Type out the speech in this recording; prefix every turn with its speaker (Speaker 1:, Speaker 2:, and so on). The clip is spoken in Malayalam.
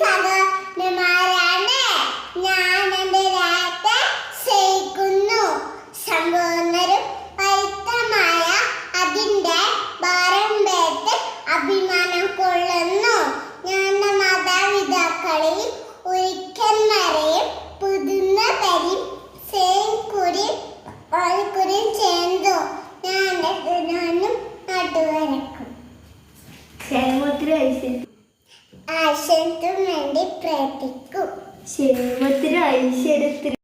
Speaker 1: സഹോദരന്മാരാണ് ഞാൻ എന്റെ രാത്രി സ്നേഹിക്കുന്നു. സമ്പൂർണരും പരുത്തമായ അതിന്റെ ഭാരം അഭിമാനം കൊള്ളുന്നു. ഞാൻ മാതാപിതാക്കളിൽ ഒരിക്കൽ വരെയും പുതുന്ന പരി സേൻകുരി ഒരുക്കുരി ഞാൻ ഞാനും നാട്ടുകാരക്കും
Speaker 2: ക്ഷേമത്തിൽ ഐശ്വര്യം
Speaker 1: ആശയത്തിനു വേണ്ടി പ്രാർത്ഥിക്കും
Speaker 2: ക്ഷേമത്തിന് ഐശ്വര്യത്തിന്